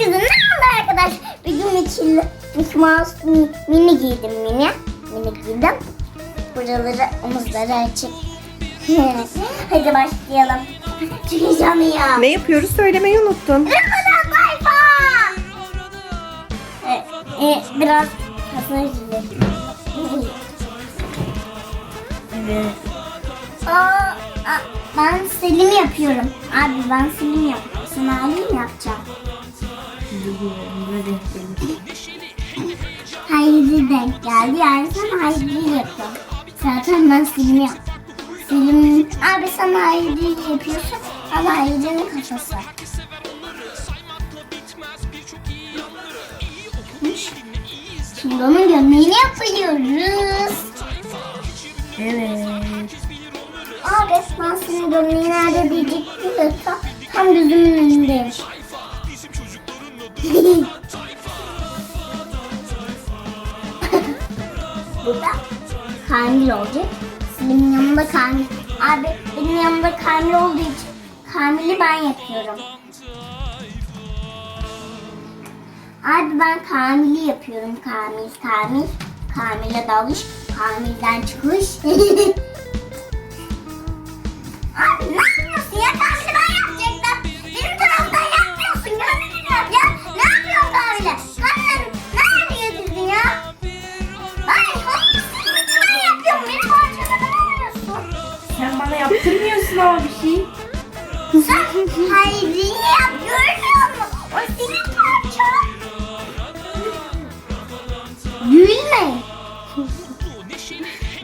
Ne oldu arkadaş? Bir gün Mickey, Mickey Mouse mi- mini giydim mini. Mini giydim. Buraları omuzları açık. Hadi başlayalım. Çok heyecanlıyım. Ne yapıyoruz söylemeyi unuttun. Ramazan sayfa. Ee, e, biraz izledim. Evet. Aa, aa, ben Selim yapıyorum. Abi ben Selim yapıyorum. Sen Ali mi yapacağım? Hayri denk geldi. Yani sen Hayri'yi yapıyorsun. Zaten ben Selim'i yaptım. Selim, abi sen Hayri'yi yapıyorsun. Ama Hayri'nin kafası. Şimdi onun gömleğini yapıyoruz. Evet. Abi ben senin gömleği nerede diyecektim de tam, tam gözümün önündeymiş. Burada Kamil olacak. Senin yanında Kamil. Abi benim yanımda Kamil olduğu için Kamil'i ben yapıyorum. Abi ben Kamil'i yapıyorum. Kamil, Kamil. Kamil'e dalış. Kamil'den çıkış. ama bir şey. Sen Hayri'yi yap. Görmüyor musun? O senin parçan. Gülme.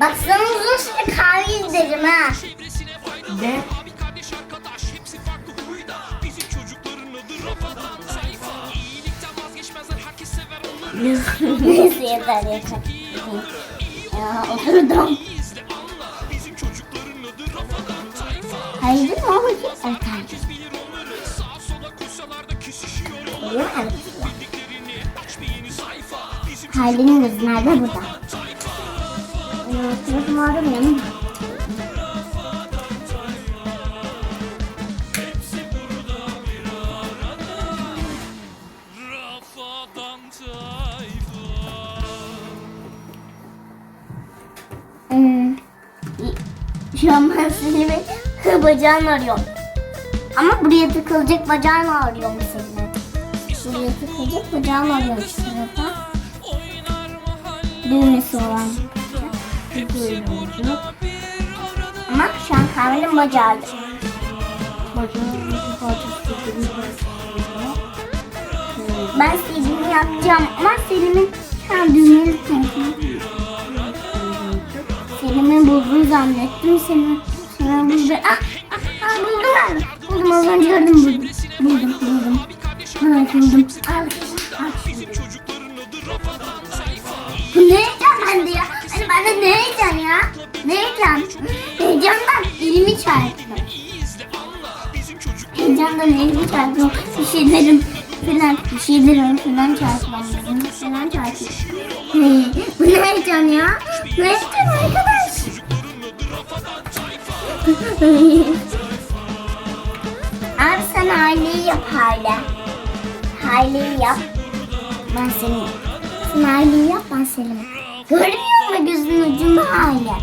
Bak sana uzun süre kahve izlerim ha. De. Neyse yeter yeter. Ya oturdum. Mi o bakayım? Evet? Evet. Haydi'nin gözü nerede? Burada. Sırasını aramıyorum. Hmm. Şu an ben Selim'i bacağını arıyorum. Ama buraya takılacak bacağını arıyorum Selim'i. Buraya takılacak bacağını arıyorum şu tarafa. Düğmesi olan. Böyle olacak. Ama şu an Kamil'in bacağı. Ben Selim'i yapacağım ama Selim'in şu an düğmeli tarafı. Selim'i buldum zannettim. Selim'i Selim'i buldum. Ah, ah, ah, buldum ben. Buldum az önce gördüm buldum. Buldum buldum. Evet buldum. Al. Bu ne heyecan bende ya? Hani bende ne heyecan ya? Ne heyecan? Heyecandan elimi çarptım. Heyecandan elimi çarptım. Bir şeylerim falan, bir şeylerim falan çarpmam. Falan çarptım. Bu ne heyecan ya? Ne heyecan arkadaş? Abi sen aileyi yap aile. Aileyi yap. Ben seni. Sen aileyi yap ben seni. Görmüyor musun gözünün ucunda aile?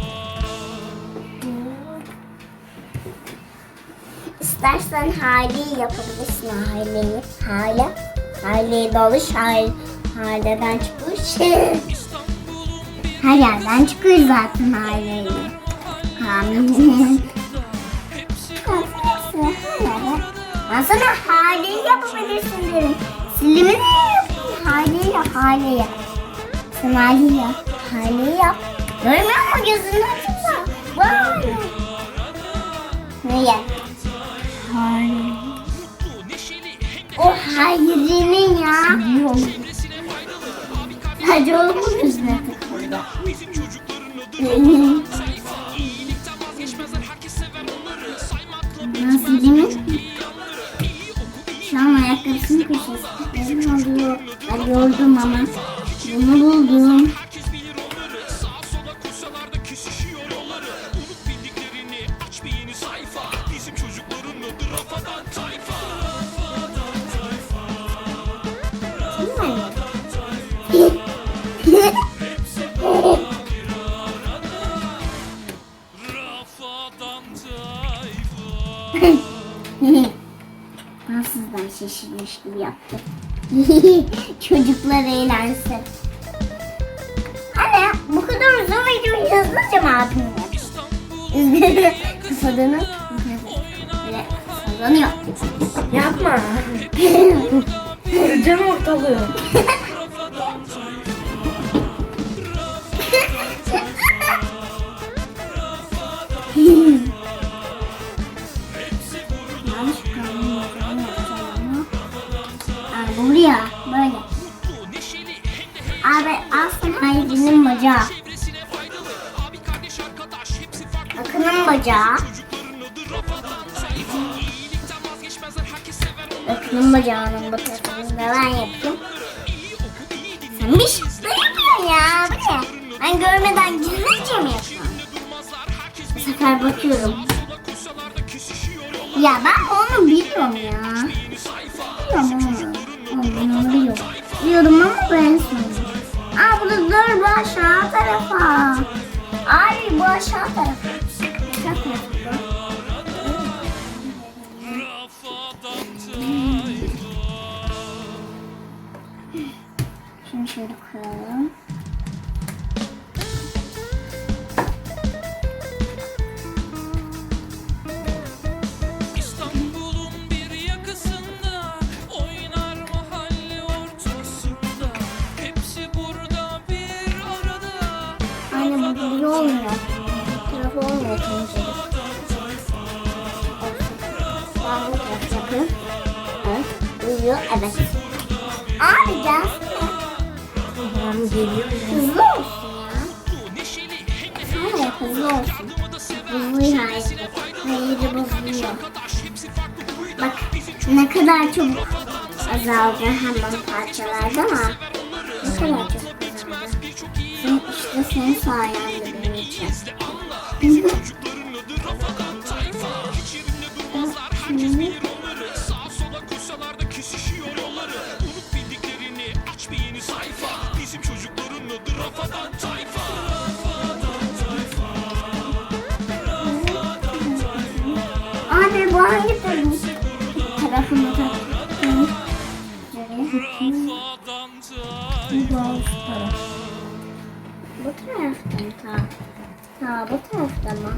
İstersen haleyi yapabilirsin aileyi. Hale. Haleye dalış. Hale, haleden çıkış. Her yerden çıkıyor zaten aileyi. Amin. Sana haleyi yapabilirsin dedim. Silimi ne yapayım? Haleyi yap, haleyi. Sen haleyi yap, haleyi yap. Görmüyor musun gözünün açında? Vay. Neye? Hayır. O hayrinin ya. Hadi oğlum bu yüzüne köşesi. Benim oluyor. Ben yordum ama. Bunu buldum. Şaşırmış gibi yaptı. Çocuklar eğlensin. Anne bu kadar uzun videoyu hızlıca mı abim yapıyor? Kasadığını böyle sallanıyor. Yapma. Kıracaksın ortalığı. Bacağı. Akın'ın bacağı. Akın'ın bacağının da ben yapayım. Sen bir şey yapıyorsun ya. Ne? Ben görmeden gizlice mi yapıyorum? Bu sefer bakıyorum. Ya ben onu biliyorum ya. Biliyorum onu. Onu biliyorum. Biliyorum ama Abi gelsene. Tamam geliyorum. Hızlı olsun ya. Hayır hızlı olsun. Hızlı hayır. Hayırı bozuyor. Bak ne kadar çabuk azaldı hemen parçalarda ama ne kadar çabuk azaldı. Sen, işte senin sayende benim için. Rafadan Bu da şu taraf. Bu tarafta mı ta? Ta bu tarafta mı?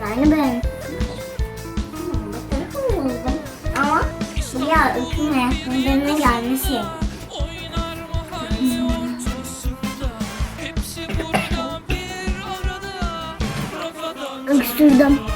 Yani ben. Hmm, Bu tarafa mı buldum? Ama ya ıkın ayaklarına gelmesi. oynar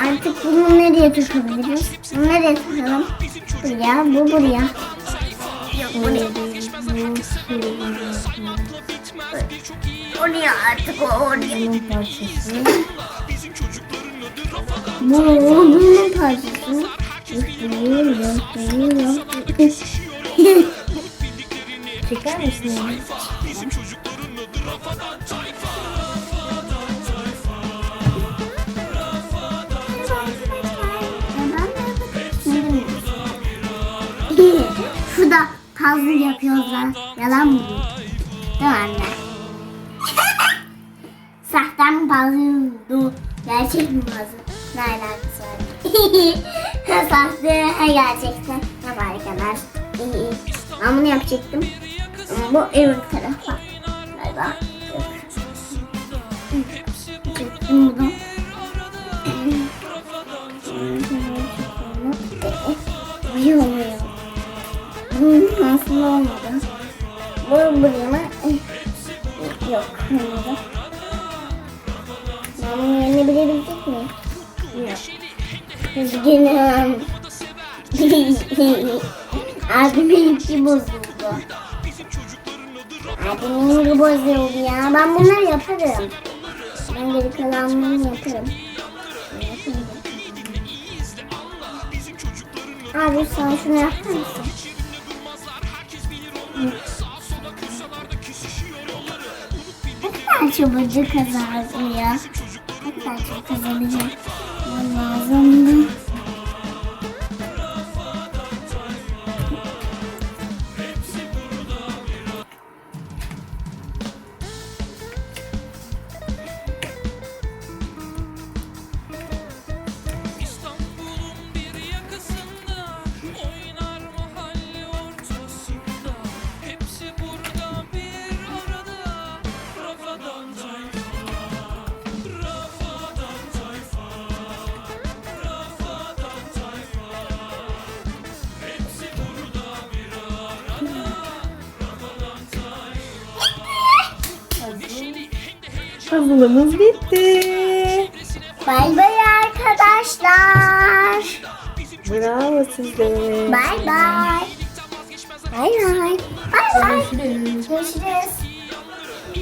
Artık bunu nereye takabiliriz? Nereye takalım? Buraya, bu buraya. Değil, bu buraya. Oraya artık o oraya. Bunun parçası. Bizim çocukların adı Bu onun parçası. Çeker misin onu? Şurada puzzle yapıyorlar. Yalan mı? bu? Değil mi anne? Sahten mi bu? Gerçek mi puzzle? Ne alakası var? Sahte, ha gerçekten. Ne fark eder? İyi iyi. Ben bunu yapacaktım. Ama bu öbür tarafa. Galiba. Nasıl olmadı? Bu buraya mı? Yok. Olmadı. Ben bunu yenebilebilecek miyim? Yok. Üzgünüm. Abimin içi bozuldu. Abimin içi bozuldu ya. Ben bunları yaparım. Ben geri kalanlarını. Yaparım. Abi sen şunu yapar mısın? Kadar çabucak kazandı ya. Ne kadar çok kazanacak. Lazımdı. Puzzle'ımız bitti. Bay bay arkadaşlar. Bravo size. Bay bay. Bay bay. Bay bay. Görüşürüz. Görüşürüz.